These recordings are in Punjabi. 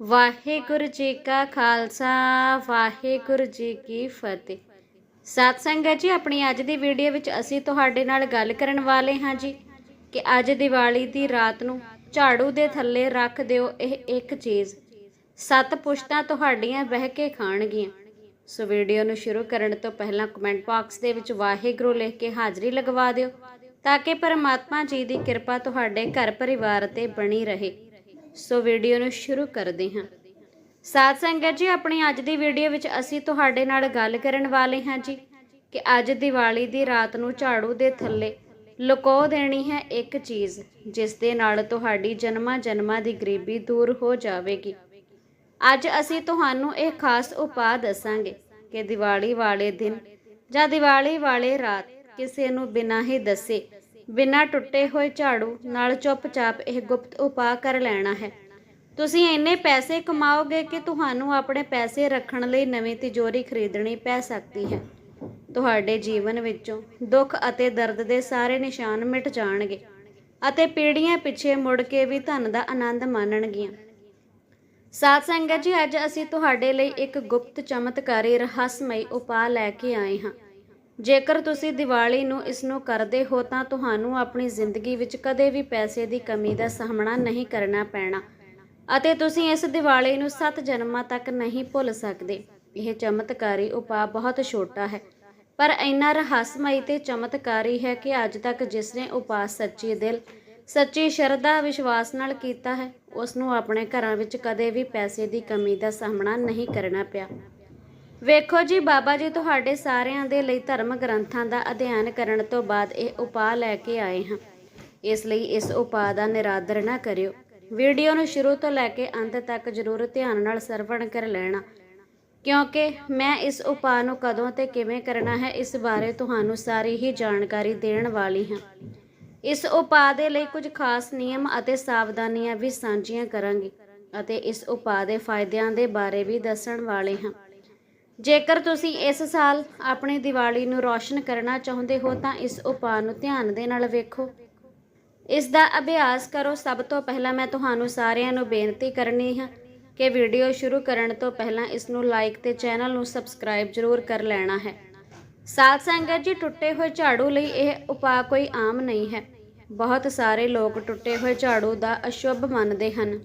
ਵਾਹਿਗੁਰੂ ਜੀ ਕਾ ਖਾਲਸਾ, ਵਾਹਿਗੁਰੂ ਜੀ ਕੀ ਫਤਿਹ। ਸਤ ਸੰਗਤ ਜੀ, ਆਪਣੀ ਅੱਜ ਦੀ ਵੀਡੀਓ ਵਿੱਚ ਅਸੀਂ ਤੁਹਾਡੇ ਨਾਲ ਗੱਲ ਕਰਨ ਵਾਲੇ ਹਾਂ ਜੀ ਕਿ ਅੱਜ ਦੀਵਾਲੀ ਦੀ ਰਾਤ ਨੂੰ ਝਾੜੂ ਦੇ ਥੱਲੇ ਰੱਖ ਦਿਓ ਇਹ ਇੱਕ ਚੀਜ਼। ਸੱਤ ਪੁਸ਼ਤਾਂ ਤੁਹਾਡੀਆਂ ਬਹਿ ਕੇ ਖਾਣਗੀਆਂ। ਸੋ ਵੀਡੀਓ ਨੂੰ ਸ਼ੁਰੂ ਕਰਨ ਤੋਂ ਪਹਿਲਾਂ ਕਮੈਂਟ ਬਾਕਸ ਦੇ ਵਿੱਚ ਵਾਹਿਗੁਰੂ ਲਿਖ ਕੇ ਹਾਜ਼ਰੀ ਲਗਵਾ ਦਿਓ ਤਾਂ ਕਿ ਪਰਮਾਤਮਾ ਜੀ ਦੀ ਕਿਰਪਾ ਤੁਹਾਡੇ ਘਰ ਪਰਿਵਾਰ ਤੇ ਬਣੀ ਰਹੇ। ਸੋ ਵੀਡੀਓ ਨੂੰ ਸ਼ੁਰੂ ਕਰਦੇ ਹਾਂ। ਸਾਧ ਸੰਗਤ ਜੀ, ਆਪਣੀ ਅੱਜ ਦੀ ਵੀਡੀਓ ਵਿੱਚ ਅਸੀਂ ਤੁਹਾਡੇ ਨਾਲ ਗੱਲ ਕਰਨ ਵਾਲੇ ਹਾਂ ਜੀ ਕਿ ਅੱਜ ਦੀਵਾਲੀ ਦੀ ਰਾਤ ਨੂੰ ਝਾੜੂ ਦੇ ਥੱਲੇ ਲੁਕੋ ਦੇਣੀ ਹੈ ਇੱਕ ਚੀਜ਼, ਜਿਸ ਦੇ ਨਾਲ ਤੁਹਾਡੀ ਜਨਮਾਂ ਜਨਮਾਂ ਦੀ ਗਰੀਬੀ ਦੂਰ ਹੋ ਜਾਵੇਗੀ। ਅੱਜ ਅਸੀਂ ਤੁਹਾਨੂੰ ਇਹ ਖਾਸ ਉਪਾਅ ਦੱਸਾਂਗੇ ਕਿ ਦੀਵਾਲੀ ਵਾਲੇ ਦਿਨ ਜਾਂ ਦੀਵਾਲੀ ਵਾਲੇ ਰਾਤ ਕਿਸੇ ਨੂੰ ਬਿਨਾਂ ਹੀ ਦੱਸੇ ਬਿਨਾਂ ਟੁੱਟੇ ਹੋਏ ਝਾੜੂ ਨਾਲ ਚੁੱਪਚਾਪ ਇਹ ਗੁਪਤ ਉਪਾਅ ਕਰ ਲੈਣਾ ਹੈ। ਤੁਸੀਂ ਇੰਨੇ ਪੈਸੇ ਕਮਾਓਗੇ ਕਿ ਤੁਹਾਨੂੰ ਆਪਣੇ ਪੈਸੇ ਰੱਖਣ ਲਈ ਨਵੀਂ ਤਿਜੋਰੀ ਖਰੀਦਣੀ ਪੈ ਸਕਦੀ ਹੈ। ਤੁਹਾਡੇ ਜੀਵਨ ਵਿੱਚੋਂ ਦੁੱਖ ਅਤੇ ਦਰਦ ਦੇ ਸਾਰੇ ਨਿਸ਼ਾਨ ਮਿਟ ਜਾਣਗੇ ਅਤੇ ਪੀੜ੍ਹੀਆਂ ਪਿੱਛੇ ਮੁੜ ਕੇ ਵੀ ਧਨ ਦਾ ਆਨੰਦ ਮਾਣਨਗੀਆਂ। ਸਾਧ ਸੰਗਤ ਜੀ, ਅੱਜ ਅਸੀਂ ਤੁਹਾਡੇ ਲਈ ਇੱਕ ਗੁਪਤ ਚਮਤਕਾਰੀ ਰਹੱਸਮਈ ਉਪਾਅ ਲੈ ਕੇ ਆਏ ਹਾਂ। ਜੇਕਰ ਤੁਸੀਂ ਦੀਵਾਲੀ ਨੂੰ ਇਸ ਨੂੰ ਕਰਦੇ ਹੋ ਤਾਂ ਤੁਹਾਨੂੰ ਆਪਣੀ ਜ਼ਿੰਦਗੀ ਵਿੱਚ ਕਦੇ ਵੀ ਪੈਸੇ ਦੀ ਕਮੀ ਦਾ ਸਾਹਮਣਾ ਨਹੀਂ ਕਰਨਾ ਪੈਣਾ। ਅਤੇ ਤੁਸੀਂ ਇਸ ਦੀਵਾਲੀ ਨੂੰ 7 ਜਨਮਾਂ ਤੱਕ ਨਹੀਂ ਭੁੱਲ ਸਕਦੇ। ਇਹ ਚਮਤਕਾਰੀ ਉਪਾਅ ਬਹੁਤ ਛੋਟਾ ਹੈ। ਪਰ ਇੰਨਾ ਰਹੱਸਮਈ ਤੇ ਚਮਤਕਾਰੀ ਹੈ ਕਿ ਅੱਜ ਤੱਕ ਜਿਸ ਨੇ ਉਪਾਅ ਸੱਚੀ ਦਿਲ, ਸੱਚੀ ਸ਼ਰਧਾ, ਵਿਸ਼ਵਾਸ ਨਾਲ ਕੀਤਾ ਹੈ, ਉਸ ਨੂੰ ਆਪਣੇ ਘਰਾਂ ਵਿੱਚ ਕਦੇ ਵੀ ਪੈਸੇ ਦੀ ਕਮੀ ਦਾ ਸਾਹਮਣਾ ਨਹੀਂ ਕਰਨਾ ਪਿਆ। ਵੇਖੋ ਜੀ ਬਾਬਾ ਜੀ, ਤੁਹਾਡੇ ਸਾਰਿਆਂ ਦੇ ਲਈ ਧਰਮ ਗ੍ਰੰਥਾਂ ਦਾ ਅਧਿਐਨ ਕਰਨ ਤੋਂ ਬਾਅਦ ਇਹ ਉਪਾਅ ਲੈ ਕੇ ਆਏ ਹਾਂ। ਇਸ ਲਈ ਇਸ ਉਪਾਅ ਦਾ ਨਿਰਾਦਰ ਨਾ ਕਰਿਓ। ਵੀਡੀਓ ਨੂੰ ਸ਼ੁਰੂ ਤੋਂ ਲੈ ਕੇ ਅੰਤ ਤੱਕ ਜ਼ਰੂਰ ਧਿਆਨ ਨਾਲ ਸਰਵਣ ਕਰ ਲੈਣਾ। ਕਿਉਂਕਿ ਮੈਂ ਇਸ ਉਪਾਅ ਨੂੰ ਕਦੋਂ ਤੇ ਕਿਵੇਂ ਕਰਨਾ ਹੈ, ਇਸ ਬਾਰੇ ਤੁਹਾਨੂੰ ਸਾਰੀ ਹੀ ਜਾਣਕਾਰੀ ਦੇਣ ਵਾਲੀ ਹਾਂ। ਇਸ ਉਪਾਅ ਦੇ ਲਈ ਕੁਝ ਖਾਸ ਨਿਯਮ ਅਤੇ ਸਾਵਧਾਨੀਆਂ ਵੀ ਸਾਂਝੀਆਂ ਕਰਾਂਗੀ ਅਤੇ ਇਸ ਉਪਾਅ ਦੇ ਫਾਇਦਿਆਂ ਦੇ ਬਾਰੇ ਵੀ ਦੱਸਣ ਵਾਲੇ ਹਾਂ। ਜੇਕਰ ਤੁਸੀਂ ਇਸ ਸਾਲ ਆਪਣੀ ਦੀਵਾਲੀ ਨੂੰ ਰੌਸ਼ਨ ਕਰਨਾ ਚਾਹੁੰਦੇ ਹੋ ਤਾਂ ਇਸ ਉਪਾਅ ਨੂੰ ਧਿਆਨ ਦੇ ਨਾਲ ਵੇਖੋ। ਇਸ ਦਾ ਅਭਿਆਸ ਕਰੋ। ਸਭ ਤੋਂ ਪਹਿਲਾਂ ਮੈਂ ਤੁਹਾਨੂੰ ਸਾਰਿਆਂ ਨੂੰ ਬੇਨਤੀ ਕਰਨੀ ਹੈ ਕਿ ਵੀਡੀਓ ਸ਼ੁਰੂ ਕਰਨ ਤੋਂ ਪਹਿਲਾਂ ਇਸ ਨੂੰ ਲਾਈਕ ਤੇ ਚੈਨਲ ਨੂੰ ਸਬਸਕ੍ਰਾਈਬ ਜ਼ਰੂਰ ਕਰ ਲੈਣਾ ਹੈ। ਸਾਧ ਸੰਗਤ ਜੀ, ਟੁੱਟੇ ਹੋਏ ਝਾੜੂ ਲਈ ਇਹ ਉਪਾਅ ਕੋਈ ਆਮ ਨਹੀਂ ਹੈ। ਬਹੁਤ ਸਾਰੇ ਲੋਕ ਟੁੱਟੇ ਹੋਏ ਝਾੜੂ ਦਾ ਅਸ਼ੁਭ ਮੰਨਦੇ ਹਨ।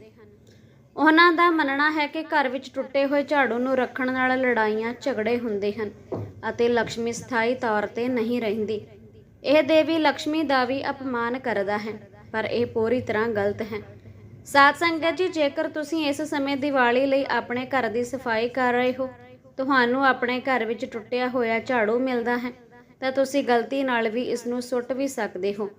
ਉਹਨਾਂ ਦਾ ਮੰਨਣਾ ਹੈ ਕਿ ਘਰ ਵਿੱਚ ਟੁੱਟੇ ਹੋਏ ਝਾੜੂ ਨੂੰ ਰੱਖਣ ਨਾਲ ਲੜਾਈਆਂ ਝਗੜੇ ਹੁੰਦੇ ਹਨ ਅਤੇ ਲక్ష్ਮੀ ਸਥਾਈ ਤੌਰ ਤੇ ਨਹੀਂ ਰਹਿੰਦੀ। ਇਹ ਦੇਵੀ ਲక్ష్ਮੀ ਦਾ ਵੀ ਅਪਮਾਨ ਕਰਦਾ ਹੈ, ਪਰ ਇਹ ਪੂਰੀ ਤਰ੍ਹਾਂ ਗਲਤ ਹੈ। ਸਾਧ ਸੰਗਤ ਜੀ, ਜੇਕਰ ਤੁਸੀਂ ਇਸ ਸਮੇਂ ਦੀਵਾਲੀ ਲਈ ਆਪਣੇ ਘਰ ਦੀ ਸਫ਼ਾਈ ਕਰ ਰਹੇ ਹੋ, ਤੁਹਾਨੂੰ ਆਪਣੇ ਘਰ ਵਿੱਚ ਟੁੱਟਿਆ ਹੋਇਆ ਝਾੜੂ ਮਿਲਦਾ ਹੈ, ਤਾਂ ਤੁਸੀਂ ਗਲਤੀ ਨਾਲ ਵੀ ਇਸ ਨੂੰ ਸੁੱਟ ਵੀ ਸਕਦੇ ਹੋ।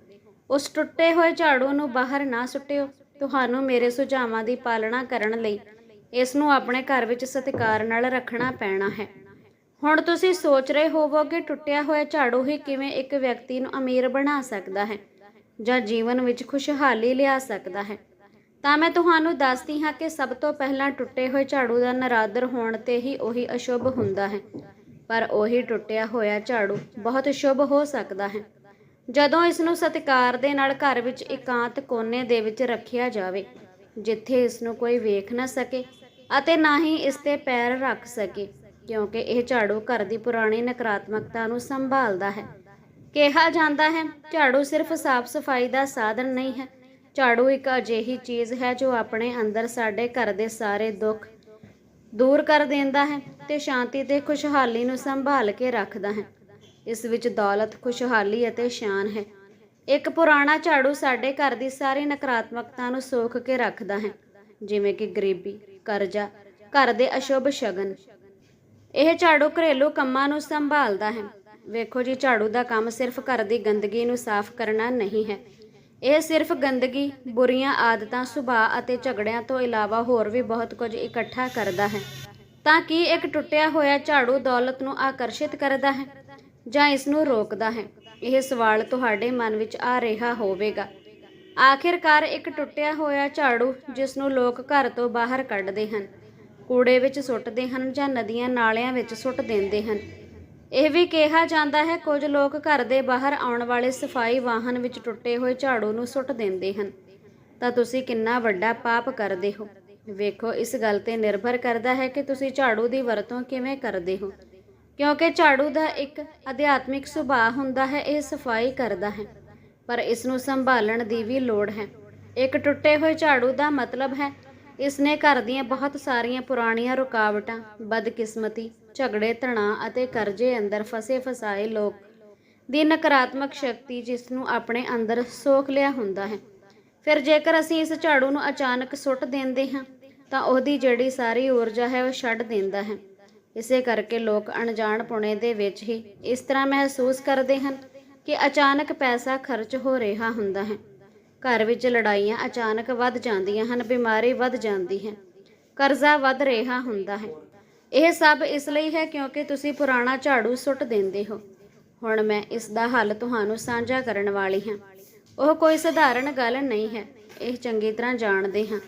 ਉਸ ਟੁੱਟੇ ਹੋਏ ਝਾੜੂ ਨੂੰ ਬਾਹਰ ਨਾ ਸੁੱਟਿਓ। ਤੁਹਾਨੂੰ ਮੇਰੇ ਸੁਝਾਵਾਂ ਦੀ ਪਾਲਣਾ ਕਰਨ ਲਈ ਇਸ ਨੂੰ ਆਪਣੇ ਘਰ ਵਿੱਚ ਸਤਿਕਾਰ ਨਾਲ ਰੱਖਣਾ ਪੈਣਾ ਹੈ। ਹੁਣ ਤੁਸੀਂ ਸੋਚ ਰਹੇ ਹੋਵੋਗੇ ਟੁੱਟਿਆ ਹੋਇਆ ਝਾੜੂ ਹੀ ਕਿਵੇਂ ਇੱਕ ਵਿਅਕਤੀ ਨੂੰ ਅਮੀਰ ਬਣਾ ਸਕਦਾ ਹੈ ਜਾਂ ਜੀਵਨ ਵਿੱਚ ਖੁਸ਼ਹਾਲੀ ਲਿਆ ਸਕਦਾ ਹੈ। ਤਾਂ ਮੈਂ ਤੁਹਾਨੂੰ ਦੱਸਦੀ ਹਾਂ ਕਿ ਸਭ ਤੋਂ ਪਹਿਲਾਂ ਟੁੱਟੇ ਹੋਏ ਝਾੜੂ ਦਾ ਨਰਾਦਰ ਹੋਣ ਤੇ ਹੀ ਉਹੀ ਅਸ਼ੁਭ ਹੁੰਦਾ ਹੈ। ਪਰ ਉਹੀ ਟੁੱਟਿਆ ਹੋਇਆ ਝਾੜੂ ਬਹੁਤ ਸ਼ੁਭ ਹੋ ਸਕਦਾ ਹੈ। ਜਦੋਂ ਇਸ ਨੂੰ ਸਤਿਕਾਰ ਦੇ ਨਾਲ ਘਰ ਵਿੱਚ ਇਕਾਂਤ ਕੋਨੇ ਦੇ ਵਿੱਚ ਰੱਖਿਆ ਜਾਵੇ, ਜਿੱਥੇ ਇਸ ਨੂੰ ਕੋਈ ਵੇਖ ਨਾ ਸਕੇ ਅਤੇ ਨਾ ਹੀ ਇਸ ਤੇ ਪੈਰ ਰੱਖ ਸਕੇ, ਕਿਉਂਕਿ ਇਹ ਝਾੜੂ ਘਰ ਦੀ ਪੁਰਾਣੀ ਨਕਾਰਾਤਮਕਤਾ ਨੂੰ ਸੰਭਾਲਦਾ ਹੈ। ਕਿਹਾ ਜਾਂਦਾ ਹੈ, ਝਾੜੂ ਸਿਰਫ ਸਾਫ਼ ਸਫ਼ਾਈ ਦਾ ਸਾਧਨ ਨਹੀਂ ਹੈ। ਝਾੜੂ ਇੱਕ ਅਜਿਹੀ ਚੀਜ਼ ਹੈ ਜੋ ਆਪਣੇ ਅੰਦਰ ਸਾਡੇ ਘਰ ਦੇ ਸਾਰੇ ਦੁੱਖ ਦੂਰ ਕਰ ਦਿੰਦਾ ਹੈ ਤੇ ਸ਼ਾਂਤੀ ਤੇ ਖੁਸ਼ਹਾਲੀ ਨੂੰ ਸੰਭਾਲ ਕੇ ਰੱਖਦਾ ਹੈ। ਇਸ ਵਿੱਚ ਦੌਲਤ, ਖੁਸ਼ਹਾਲੀ ਅਤੇ ਸ਼ਾਨ ਹੈ। ਇੱਕ ਪੁਰਾਣਾ ਝਾੜੂ ਸਾਡੇ ਘਰ ਦੀ ਸਾਰੀ ਨਕਾਰਾਤਮਕਤਾ ਨੂੰ ਸੋਖ ਕੇ ਰੱਖਦਾ ਹੈ। ਜਿਵੇਂ ਕਿ ਗਰੀਬੀ, ਕਰਜ਼ਾ, ਘਰ ਦੇ ਅਸ਼ੁਭ ਸ਼ਗਨ। ਇਹ ਝਾੜੂ ਘਰੇਲੂ ਕੰਮਾਂ ਨੂੰ ਸੰਭਾਲਦਾ ਹੈ। ਵੇਖੋ ਜੀ, ਝਾੜੂ ਦਾ ਕੰਮ ਸਿਰਫ ਘਰ ਦੀ ਗੰਦਗੀ ਨੂੰ ਸਾਫ਼ ਕਰਨਾ ਨਹੀਂ ਹੈ। ਇਹ ਸਿਰਫ ਗੰਦਗੀ, ਬੁਰੀਆਂ ਆਦਤਾਂ, ਸੁਭਾਅ ਅਤੇ ਝਗੜਿਆਂ ਤੋਂ ਇਲਾਵਾ ਹੋਰ ਵੀ ਬਹੁਤ ਕੁਝ ਇਕੱਠਾ ਕਰਦਾ ਹੈ। ਤਾਂ ਕਿ ਇੱਕ ਟੁੱਟਿਆ ਹੋਇਆ ਝਾੜੂ ਦੌਲਤ ਨੂੰ ਆਕਰਸ਼ਿਤ ਕਰਦਾ ਹੈ? ਜਾਂ ਇਸ ਨੂੰ ਰੋਕਦਾ ਹੈ। ਇਹ ਸਵਾਲ ਤੁਹਾਡੇ ਮਨ ਵਿੱਚ ਆ ਰਿਹਾ ਹੋਵੇਗਾ। ਆਖਿਰਕਾਰ ਇੱਕ ਟੁੱਟਿਆ ਹੋਇਆ ਝਾੜੂ ਜਿਸ ਨੂੰ ਲੋਕ ਘਰ ਤੋਂ ਬਾਹਰ ਕੱਢਦੇ ਹਨ। ਕੂੜੇ ਵਿੱਚ ਸੁੱਟਦੇ ਹਨ ਜਾਂ ਨਦੀਆਂ ਨਾਲਿਆਂ ਵਿੱਚ ਸੁੱਟ ਦਿੰਦੇ ਹਨ। ਇਹ ਵੀ ਕਿਹਾ ਜਾਂਦਾ ਹੈ, ਕੁਝ ਲੋਕ ਘਰ ਦੇ ਬਾਹਰ ਆਉਣ ਵਾਲੇ ਸਫ਼ਾਈ ਵਾਹਨ ਵਿੱਚ ਟੁੱਟੇ ਹੋਏ ਝਾੜੂ ਨੂੰ ਸੁੱਟ ਦਿੰਦੇ ਹਨ। ਤਾਂ ਤੁਸੀਂ ਕਿੰਨਾ ਵੱਡਾ ਪਾਪ ਕਰਦੇ ਹੋ। ਵੇਖੋ, ਇਸ ਗੱਲ ਤੇ ਨਿਰਭਰ ਕਰਦਾ ਹੈ ਕਿ ਤੁਸੀਂ ਝਾੜੂ ਦੀ ਵਰਤੋਂ ਕਿਵੇਂ ਕਰਦੇ ਹੋ। ਕਿਉਂਕਿ ਝਾੜੂ ਦਾ ਇੱਕ ਅਧਿਆਤਮਿਕ ਸੁਭਾਅ ਹੁੰਦਾ ਹੈ, ਇਹ ਸਫ਼ਾਈ ਕਰਦਾ ਹੈ, ਪਰ ਇਸ ਨੂੰ ਸੰਭਾਲਣ ਦੀ ਵੀ ਲੋੜ ਹੈ। ਇੱਕ ਟੁੱਟੇ ਹੋਏ ਝਾੜੂ ਦਾ ਮਤਲਬ ਹੈ ਇਸ ਨੇ ਘਰ ਦੀਆਂ ਬਹੁਤ ਸਾਰੀਆਂ ਪੁਰਾਣੀਆਂ ਰੁਕਾਵਟਾਂ, ਬਦਕਿਸਮਤੀ, ਝਗੜੇ, ਤਣਾਅ ਅਤੇ ਕਰਜ਼ੇ ਅੰਦਰ ਫਸੇ ਫਸਾਏ ਲੋਕ, ਦੀ ਨਕਾਰਾਤਮਕ ਸ਼ਕਤੀ ਜਿਸ ਨੂੰ ਆਪਣੇ ਅੰਦਰ ਸੋਖ ਲਿਆ ਹੁੰਦਾ ਹੈ। ਫਿਰ ਜੇਕਰ ਅਸੀਂ ਇਸ ਝਾੜੂ ਨੂੰ ਅਚਾਨਕ ਸੁੱਟ ਦਿੰਦੇ ਹਾਂ, ਤਾਂ ਉਹਦੀ ਜਿਹੜੀ ਸਾਰੀ ਊਰਜਾ ਹੈ, ਉਹ ਛੱਡ ਦਿੰਦਾ ਹੈ। ਇਸੇ ਕਰਕੇ ਲੋਕ ਅਣਜਾਣ ਪੁਣੇ ਦੇ ਵਿੱਚ ਹੀ ਇਸ ਤਰ੍ਹਾਂ ਮਹਿਸੂਸ ਕਰਦੇ ਹਨ ਕਿ ਅਚਾਨਕ ਪੈਸਾ ਖਰਚ ਹੋ ਰਿਹਾ ਹੁੰਦਾ ਹੈ। ਘਰ ਵਿੱਚ ਲੜਾਈਆਂ ਅਚਾਨਕ ਵੱਧ ਜਾਂਦੀਆਂ ਹਨ, ਬਿਮਾਰੀ ਵੱਧ ਜਾਂਦੀ ਹੈ, ਕਰਜ਼ਾ ਵੱਧ ਰਿਹਾ ਹੁੰਦਾ ਹੈ। ਇਹ ਸਭ ਇਸ ਲਈ ਹੈ ਕਿਉਂਕਿ ਤੁਸੀਂ ਪੁਰਾਣਾ ਝਾੜੂ ਸੁੱਟ ਦਿੰਦੇ ਹੋ। ਹੁਣ ਮੈਂ ਇਸ ਦਾ ਹੱਲ ਤੁਹਾਨੂੰ ਸਾਂਝਾ ਕਰਨ ਵਾਲੀ ਹਾਂ। ਉਹ ਕੋਈ ਸਧਾਰਨ ਗੱਲ ਨਹੀਂ ਹੈ, ਇਹ ਚੰਗੀ ਤਰ੍ਹਾਂ ਜਾਣਦੇ ਹਾਂ।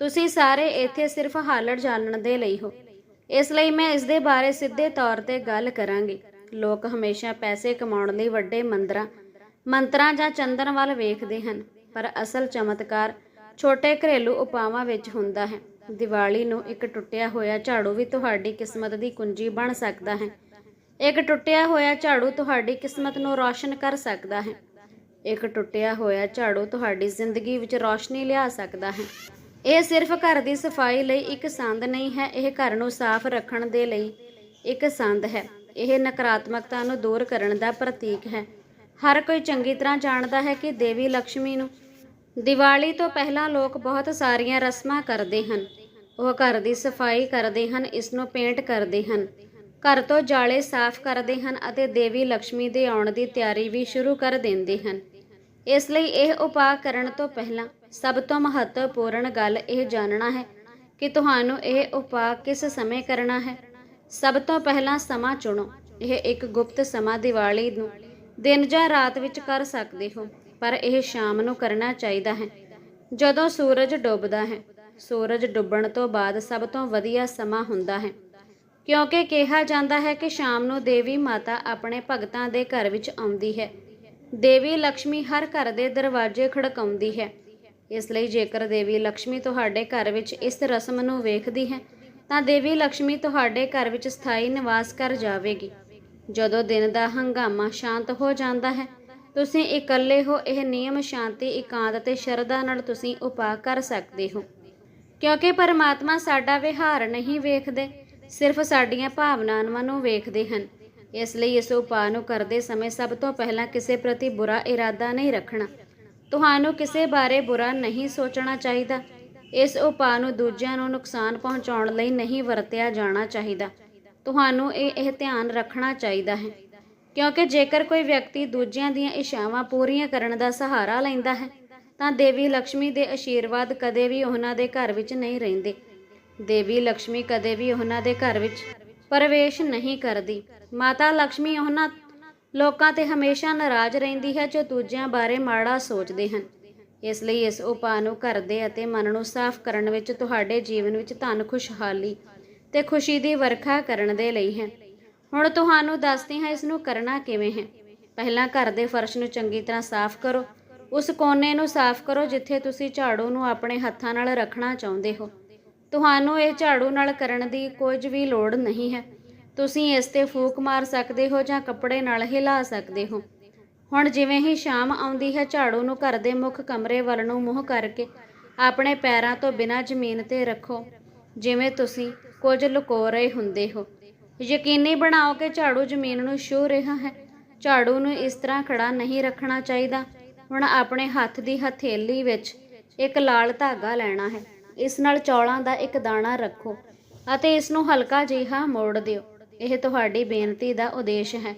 ਤੁਸੀਂ ਸਾਰੇ ਇੱਥੇ ਸਿਰਫ ਹਾਲਤ ਜਾਣਨ ਦੇ ਲਈ ਹੋ। ਇਸ ਲਈ ਮੈਂ ਇਸ ਦੇ ਬਾਰੇ ਸਿੱਧੇ ਤੌਰ ਤੇ ਗੱਲ ਕਰਾਂਗੀ। ਲੋਕ ਹਮੇਸ਼ਾ ਪੈਸੇ ਕਮਾਉਣ ਲਈ ਵੱਡੇ ਮੰਦਰਾਂ, ਮੰਤਰਾਂ ਜਾਂ ਚੰਦਨ ਵੱਲ ਵੇਖਦੇ ਹਨ, ਪਰ ਅਸਲ ਚਮਤਕਾਰ ਛੋਟੇ ਘਰੇਲੂ ਉਪਾਵਾਂ ਵਿੱਚ ਹੁੰਦਾ ਹੈ। ਦੀਵਾਲੀ ਨੂੰ ਇੱਕ ਟੁੱਟਿਆ ਹੋਇਆ ਝਾੜੂ ਵੀ ਤੁਹਾਡੀ ਕਿਸਮਤ ਦੀ ਕੁੰਜੀ ਬਣ ਸਕਦਾ ਹੈ। ਇੱਕ ਟੁੱਟਿਆ ਹੋਇਆ ਝਾੜੂ ਤੁਹਾਡੀ ਕਿਸਮਤ ਨੂੰ ਰੌਸ਼ਨ ਕਰ ਸਕਦਾ ਹੈ। ਇੱਕ ਟੁੱਟਿਆ ਹੋਇਆ ਝਾੜੂ ਤੁਹਾਡੀ ਜ਼ਿੰਦਗੀ ਵਿੱਚ ਰੌਸ਼ਨੀ ਲਿਆ ਸਕਦਾ ਹੈ। ਇਹ ਸਿਰਫ ਘਰ ਦੀ ਸਫ਼ਾਈ ਲਈ ਇੱਕ ਸੰਦ ਨਹੀਂ ਹੈ, ਇਹ ਘਰ ਨੂੰ ਸਾਫ਼ ਰੱਖਣ ਦੇ ਲਈ ਇੱਕ ਸੰਦ ਹੈ। ਇਹ ਨਕਾਰਾਤਮਕਤਾ ਨੂੰ ਦੂਰ ਕਰਨ ਦਾ ਪ੍ਰਤੀਕ ਹੈ। ਹਰ ਕੋਈ ਚੰਗੀ ਤਰ੍ਹਾਂ ਜਾਣਦਾ ਹੈ ਕਿ ਦੇਵੀ ਲక్ష్ਮੀ ਨੂੰ ਦੀਵਾਲੀ ਤੋਂ ਪਹਿਲਾਂ ਲੋਕ ਬਹੁਤ ਸਾਰੀਆਂ ਰਸਮਾਂ ਕਰਦੇ ਹਨ। ਉਹ ਘਰ ਦੀ ਸਫ਼ਾਈ ਕਰਦੇ ਹਨ, ਇਸ ਨੂੰ ਪੇਂਟ ਕਰਦੇ ਹਨ। ਘਰ ਤੋਂ ਜਾਲੇ ਸਾਫ਼ ਕਰਦੇ ਹਨ ਅਤੇ ਦੇਵੀ ਲక్ష్ਮੀ ਦੇ ਆਉਣ ਦੀ ਤਿਆਰੀ ਵੀ ਸ਼ੁਰੂ ਕਰ ਦਿੰਦੇ ਹਨ। ਇਸ ਲਈ ਇਹ ਉਪਾਅ ਕਰਨ ਤੋਂ ਪਹਿਲਾਂ ਸਭ ਤੋਂ ਮਹੱਤਵਪੂਰਨ ਗੱਲ ਇਹ ਜਾਣਨਾ ਹੈ ਕਿ ਤੁਹਾਨੂੰ ਇਹ ਉਪਾਅ ਕਿਸ ਸਮੇਂ ਕਰਨਾ ਹੈ। ਸਭ ਤੋਂ ਪਹਿਲਾਂ ਸਮਾਂ ਚੁਣੋ। ਇਹ ਇੱਕ ਗੁਪਤ ਸਮਾਂ ਦੀਵਾਲੀ ਨੂੰ ਦਿਨ ਜਾਂ ਰਾਤ ਵਿੱਚ ਕਰ ਸਕਦੇ ਹੋ, ਪਰ ਇਹ ਸ਼ਾਮ ਨੂੰ ਕਰਨਾ ਚਾਹੀਦਾ ਹੈ। ਜਦੋਂ ਸੂਰਜ ਡੁੱਬਦਾ ਹੈ, ਸੂਰਜ ਡੁੱਬਣ ਤੋਂ ਬਾਅਦ ਸਭ ਤੋਂ ਵਧੀਆ ਸਮਾਂ ਹੁੰਦਾ ਹੈ, ਕਿਉਂਕਿ ਕਿਹਾ ਜਾਂਦਾ ਹੈ ਕਿ ਸ਼ਾਮ ਨੂੰ ਦੇਵੀ ਮਾਤਾ ਆਪਣੇ ਭਗਤਾਂ ਦੇ ਘਰ ਵਿੱਚ ਆਉਂਦੀ ਹੈ। ਦੇਵੀ ਲక్ష్ਮੀ ਹਰ ਘਰ ਦੇ ਦਰਵਾਜ਼ੇ ਖੜਕਾਉਂਦੀ ਹੈ। ਇਸ ਲਈ ਜੇਕਰ ਦੇਵੀ ਲక్ష్ਮੀ ਤੁਹਾਡੇ ਘਰ ਵਿੱਚ ਇਸ ਰਸਮ ਨੂੰ ਵੇਖਦੀ ਹੈ, ਤਾਂ ਦੇਵੀ ਲక్ష్ਮੀ ਤੁਹਾਡੇ ਘਰ ਵਿੱਚ ਸਥਾਈ ਨਿਵਾਸ ਕਰ ਜਾਵੇਗੀ। ਜਦੋਂ ਦਿਨ ਦਾ ਹੰਗਾਮਾ ਸ਼ਾਂਤ ਹੋ ਜਾਂਦਾ ਹੈ, ਤੁਸੀਂ ਇਕੱਲੇ ਹੋ, ਇਹ ਨਿਯਮ ਸ਼ਾਂਤੀ, ਇਕਾਂਤ ਅਤੇ ਸ਼ਰਧਾ ਨਾਲ ਤੁਸੀਂ ਉਪਾਅ ਕਰ ਸਕਦੇ ਹੋ। ਕਿਉਂਕਿ ਪਰਮਾਤਮਾ ਸਾਡਾ ਵਿਹਾਰ ਨਹੀਂ ਵੇਖਦੇ, ਸਿਰਫ ਸਾਡੀਆਂ ਭਾਵਨਾਵਾਂ ਨੂੰ ਵੇਖਦੇ ਹਨ। ਇਸ ਲਈ ਇਸ ਉਪਾਅ ਨੂੰ ਕਰਦੇ ਸਮੇਂ ਸਭ ਤੋਂ ਪਹਿਲਾਂ ਕਿਸੇ ਪ੍ਰਤੀ ਬੁਰਾ ਇਰਾਦਾ ਨਹੀਂ ਰੱਖਣਾ। ਤੁਹਾਨੂੰ ਕਿਸੇ ਬਾਰੇ ਬੁਰਾ ਨਹੀਂ ਸੋਚਣਾ ਚਾਹੀਦਾ। ਇਸ ਉਪਾਅ ਨੂੰ ਦੂਜਿਆਂ ਨੂੰ ਨੁਕਸਾਨ ਪਹੁੰਚਾਉਣ ਲਈ ਨਹੀਂ ਵਰਤਿਆ ਜਾਣਾ ਚਾਹੀਦਾ। ਤੁਹਾਨੂੰ ਇਹ ਇਹ ਧਿਆਨ ਰੱਖਣਾ ਚਾਹੀਦਾ ਹੈ, ਕਿਉਂਕਿ ਜੇਕਰ ਕੋਈ ਵਿਅਕਤੀ ਦੂਜਿਆਂ ਦੀਆਂ ਇਸ਼ਾਵਾਂ ਪੂਰੀਆਂ ਕਰਨ ਦਾ ਸਹਾਰਾ ਲੈਂਦਾ ਹੈ, ਤਾਂ ਦੇਵੀ ਲక్ష్ਮੀ ਦੇ ਆਸ਼ੀਰਵਾਦ ਕਦੇ ਵੀ ਉਹਨਾਂ ਦੇ ਘਰ ਵਿੱਚ ਨਹੀਂ ਰਹਿੰਦੇ। ਦੇਵੀ ਲక్ష్ਮੀ ਕਦੇ ਵੀ ਉਹਨਾਂ ਦੇ ਘਰ ਵਿੱਚ ਪ੍ਰਵੇਸ਼ ਨਹੀਂ ਕਰਦੀ। ਮਾਤਾ ਲక్ష్ਮੀ ਉਹਨਾਂ ਲੋਕਾਂ ਤੇ ਹਮੇਸ਼ਾ ਨਾਰਾਜ਼ ਰਹਿੰਦੀ ਹੈ ਜੋ ਦੂਜਿਆਂ ਬਾਰੇ ਮਾੜਾ ਸੋਚਦੇ ਹਨ। ਇਸ ਲਈ ਇਸ ਉਪਾਅ ਨੂੰ ਕਰਦੇ ਅਤੇ ਮਨ ਨੂੰ ਸਾਫ਼ ਕਰਨ ਵਿੱਚ ਤੁਹਾਡੇ ਜੀਵਨ ਵਿੱਚ ਧਨ, ਖੁਸ਼ਹਾਲੀ ਤੇ ਖੁਸ਼ੀ ਦੀ ਵਰਖਾ ਕਰਨ ਦੇ ਲਈ ਹੈ। ਹੁਣ ਤੁਹਾਨੂੰ ਦੱਸਦੇ ਹਾਂ ਇਸ ਨੂੰ ਕਰਨਾ ਕਿਵੇਂ ਹੈ। ਪਹਿਲਾਂ ਘਰ ਦੇ ਫਰਸ਼ ਨੂੰ ਚੰਗੀ ਤਰ੍ਹਾਂ ਸਾਫ਼ ਕਰੋ। ਉਸ ਕੋਨੇ ਨੂੰ ਸਾਫ਼ ਕਰੋ ਜਿੱਥੇ ਤੁਸੀਂ ਝਾੜੂ ਨੂੰ ਆਪਣੇ ਹੱਥਾਂ ਨਾਲ ਰੱਖਣਾ ਚਾਹੁੰਦੇ ਹੋ। ਤੁਹਾਨੂੰ ਇਹ ਝਾੜੂ ਨਾਲ ਕਰਨ ਦੀ ਕੁਝ ਵੀ ਲੋੜ ਨਹੀਂ ਹੈ। ਤੁਸੀਂ ਇਸ ਤੇ ਫੂਕ ਮਾਰ ਸਕਦੇ ਹੋ ਜਾਂ ਕੱਪੜੇ ਨਾਲ ਹਿਲਾ ਸਕਦੇ ਹੋ। ਹੁਣ ਜਿਵੇਂ ਹੀ ਸ਼ਾਮ ਆਉਂਦੀ ਹੈ, ਝਾੜੂ ਨੂੰ ਘਰ ਦੇ ਮੁੱਖ ਕਮਰੇ ਵੱਲ ਨੂੰ ਮੂੰਹ ਕਰਕੇ ਆਪਣੇ ਪੈਰਾਂ ਤੋਂ ਬਿਨਾਂ ਜ਼ਮੀਨ ਤੇ ਰੱਖੋ, ਜਿਵੇਂ ਤੁਸੀਂ ਕੁਝ ਲੁਕੋ ਰਹੇ ਹੁੰਦੇ ਹੋ। ਯਕੀਨੀ ਬਣਾਓ ਕਿ ਝਾੜੂ ਜ਼ਮੀਨ ਨੂੰ ਛੂਹ ਰਿਹਾ ਹੈ। ਝਾੜੂ ਨੂੰ ਇਸ ਤਰ੍ਹਾਂ ਖੜਾ ਨਹੀਂ ਰੱਖਣਾ ਚਾਹੀਦਾ। ਹੁਣ ਆਪਣੇ ਹੱਥ ਦੀ ਹਥੇਲੀ ਵਿੱਚ ਇੱਕ ਲਾਲ ਧਾਗਾ ਲੈਣਾ ਹੈ। ਇਸ ਨਾਲ ਚੌਲਾਂ ਦਾ ਇੱਕ ਦਾਣਾ ਰੱਖੋ ਅਤੇ ਇਸ ਨੂੰ ਹਲਕਾ ਜਿਹਾ ਮੋੜ ਦਿਓ। ਇਹ ਤੁਹਾਡੀ ਬੇਨਤੀ ਦਾ ਉਦੇਸ਼ ਹੈ।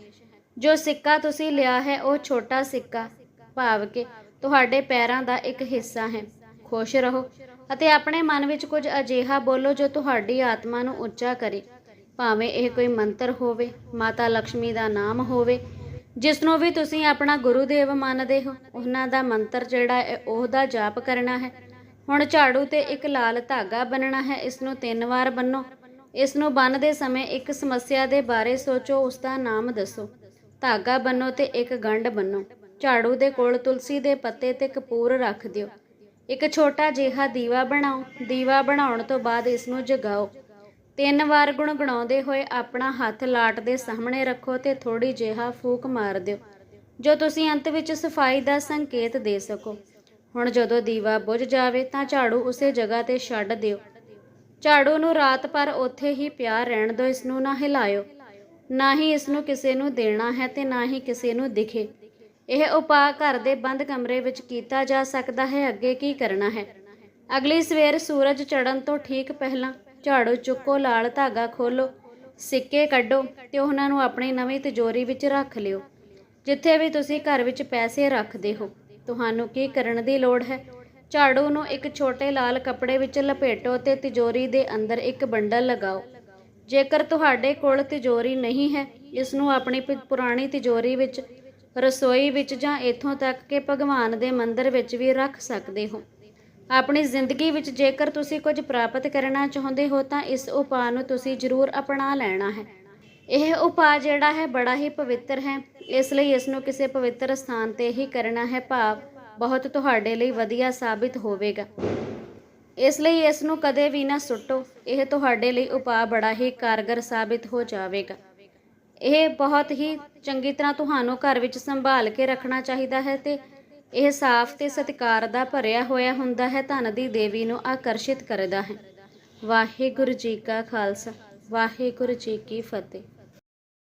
ਜੋ ਸਿੱਕਾ ਤੁਸੀਂ ਲਿਆ ਹੈ, ਉਹ ਛੋਟਾ ਸਿੱਕਾ, ਭਾਵ ਕਿ ਤੁਹਾਡੇ ਪੈਰਾਂ ਦਾ ਇੱਕ ਹਿੱਸਾ ਹੈ। ਖੁਸ਼ ਰਹੋ ਅਤੇ ਆਪਣੇ ਮਨ ਵਿੱਚ ਕੁਝ ਅਜਿਹਾ ਬੋਲੋ ਜੋ ਤੁਹਾਡੀ ਆਤਮਾ ਨੂੰ ਉੱਚਾ ਕਰੇ। ਭਾਵੇਂ ਇਹ ਕੋਈ ਮੰਤਰ ਹੋਵੇ, ਮਾਤਾ ਲక్ష్ਮੀ ਦਾ ਨਾਮ ਹੋਵੇ, ਜਿਸ ਨੂੰ ਵੀ ਤੁਸੀਂ ਆਪਣਾ ਗੁਰੂਦੇਵ ਮੰਨਦੇ ਹੋ, ਉਹਨਾਂ ਦਾ ਮੰਤਰ ਜਿਹੜਾ ਹੈ ਉਹਦਾ ਜਾਪ ਕਰਨਾ ਹੈ। ਹੁਣ ਝਾੜੂ ਤੇ ਇੱਕ ਲਾਲ ਧਾਗਾ ਬੰਨਣਾ ਹੈ, ਇਸ ਨੂੰ ਤਿੰਨ ਵਾਰ ਬੰਨੋ ਇਸ ਨੂੰ ਬੰਨ੍ਹਦੇ ਸਮੇਂ ਇੱਕ ਸਮੱਸਿਆ ਦੇ ਬਾਰੇ ਸੋਚੋ, ਉਸ ਦਾ ਨਾਮ ਦੱਸੋ। ਧਾਗਾ ਬੰਨੋ ਤੇ ਇੱਕ ਗੰਢ ਬੰਨੋ ਝਾੜੂ ਦੇ ਕੋਲ ਤੁਲਸੀ ਦੇ ਪੱਤੇ ਤੇ ਕਪੂਰ ਰੱਖ ਦਿਓ। ਇੱਕ ਛੋਟਾ ਜਿਹਾ ਦੀਵਾ ਬਣਾਓ। ਦੀਵਾ ਬਣਾਉਣ ਤੋਂ ਬਾਅਦ ਇਸ ਨੂੰ ਜਗਾਓ। ਤਿੰਨ ਵਾਰ ਗੁਣਗੁਣਾਉਂਦੇ ਹੋਏ ਆਪਣਾ ਹੱਥ ਲਾਟ ਦੇ ਸਾਹਮਣੇ ਰੱਖੋ ਤੇ ਥੋੜੀ ਜਿਹਾ ਫੂਕ ਮਾਰ ਦਿਓ। ਜੋ ਤੁਸੀਂ ਅੰਤ ਵਿੱਚ ਸਫ਼ਾਈ ਦਾ ਸੰਕੇਤ ਦੇ ਸਕੋ। ਹੁਣ ਜਦੋਂ ਦੀਵਾ ਬੁਝ ਜਾਵੇ ਤਾਂ ਝਾੜੂ ਉਸੇ ਜਗ੍ਹਾ ਤੇ ਛੱਡ ਦਿਓ। ਝਾੜੂ ਨੂੰ ਰਾਤ ਭਰ ਉੱਥੇ ਹੀ ਪਿਆ ਰਹਿਣ ਦਿਓ, ਇਸ ਨੂੰ ਨਾ ਹਿਲਾਇਓ। ਨਾ ਹੀ ਇਸ ਨੂੰ ਕਿਸੇ ਨੂੰ ਦੇਣਾ ਹੈ ਤੇ ਨਾ ਹੀ ਕਿਸੇ ਨੂੰ ਦਿਖੇ। ਇਹ ਉਪਾਅ ਘਰ ਦੇ ਬੰਦ ਕਮਰੇ ਵਿੱਚ ਕੀਤਾ ਜਾ ਸਕਦਾ ਹੈ, ਅੱਗੇ ਕੀ ਕਰਨਾ ਹੈ? ਅਗਲੀ ਸਵੇਰ ਸੂਰਜ ਚੜ੍ਹਨ ਤੋਂ ਠੀਕ ਪਹਿਲਾਂ ਝਾੜੂ ਚੁੱਕੋ, ਲਾਲ ਧਾਗਾ ਖੋਲੋ ਸਿੱਕੇ ਕੱਢੋ ਤੇ ਉਹਨਾਂ ਨੂੰ ਆਪਣੀ ਨਵੀਂ ਤਿਜੋਰੀ ਵਿੱਚ ਰੱਖ ਲਿਓ। ਜਿੱਥੇ ਵੀ ਤੁਸੀਂ ਘਰ ਵਿੱਚ ਪੈਸੇ ਰੱਖਦੇ ਹੋ, ਤੁਹਾਨੂੰ ਕੀ ਕਰਨ ਦੀ ਲੋੜ ਹੈ? ਝਾੜੂ ਨੂੰ ਇੱਕ ਛੋਟੇ ਲਾਲ ਕੱਪੜੇ ਵਿੱਚ ਲਪੇਟੋ ਤੇ ਤਿਜੋਰੀ ਦੇ ਅੰਦਰ ਇੱਕ ਬੰਡਲ ਲਗਾਓ। ਜੇਕਰ ਤੁਹਾਡੇ ਕੋਲ ਤਿਜੋਰੀ ਨਹੀਂ ਹੈ, ਇਸ ਨੂੰ ਆਪਣੀ ਪ- ਪੁਰਾਣੀ ਤਿਜੋਰੀ ਵਿੱਚ, ਰਸੋਈ ਵਿੱਚ ਜਾਂ ਇੱਥੋਂ ਤੱਕ ਕਿ ਭਗਵਾਨ ਦੇ ਮੰਦਿਰ ਵਿੱਚ ਵੀ ਰੱਖ ਸਕਦੇ ਹੋ। ਆਪਣੀ ਜ਼ਿੰਦਗੀ ਵਿੱਚ ਜੇਕਰ ਤੁਸੀਂ ਕੁਝ ਪ੍ਰਾਪਤ ਕਰਨਾ ਚਾਹੁੰਦੇ ਹੋ, ਤਾਂ ਇਸ ਉਪਾਅ ਨੂੰ ਤੁਸੀਂ ਜ਼ਰੂਰ ਅਪਣਾ ਲੈਣਾ ਹੈ। ਇਹ ਉਪਾਅ ਜਿਹੜਾ ਹੈ, ਬੜਾ ਹੀ ਪਵਿੱਤਰ ਹੈ। ਇਸ ਲਈ ਇਸ ਨੂੰ ਕਿਸੇ ਪਵਿੱਤਰ ਸਥਾਨ ਤੇ ਹੀ ਕਰਨਾ ਹੈ ਭਾਵ ਬਹੁਤ ਤੁਹਾਡੇ ਲਈ ਵਧੀਆ ਸਾਬਿਤ ਹੋਵੇਗਾ। ਇਸ ਲਈ ਇਸ ਨੂੰ ਕਦੇ ਵੀ ਨਾ ਸੁੱਟੋ। ਇਹ ਤੁਹਾਡੇ ਲਈ ਉਪਾਅ ਬੜਾ ਹੀ ਕਾਰਗਰ ਸਾਬਿਤ ਹੋ ਜਾਵੇਗਾ। ਇਹ ਬਹੁਤ ਹੀ ਚੰਗੀ ਤਰ੍ਹਾਂ ਤੁਹਾਨੂੰ ਘਰ ਵਿੱਚ ਸੰਭਾਲ ਕੇ ਰੱਖਣਾ ਚਾਹੀਦਾ ਹੈ ਤੇ ਇਹ ਸਾਫ਼ ਤੇ ਸਤਿਕਾਰ ਦਾ ਭਰਿਆ ਹੋਇਆ ਹੁੰਦਾ ਹੈ, ਧਨ ਦੀ ਦੇਵੀ ਨੂੰ ਆਕਰਸ਼ਿਤ ਕਰਦਾ ਹੈ। ਵਾਹਿਗੁਰੂ ਜੀ ਕਾ ਖਾਲਸਾ, ਵਾਹਿਗੁਰੂ ਜੀ ਕੀ ਫਤਿਹ।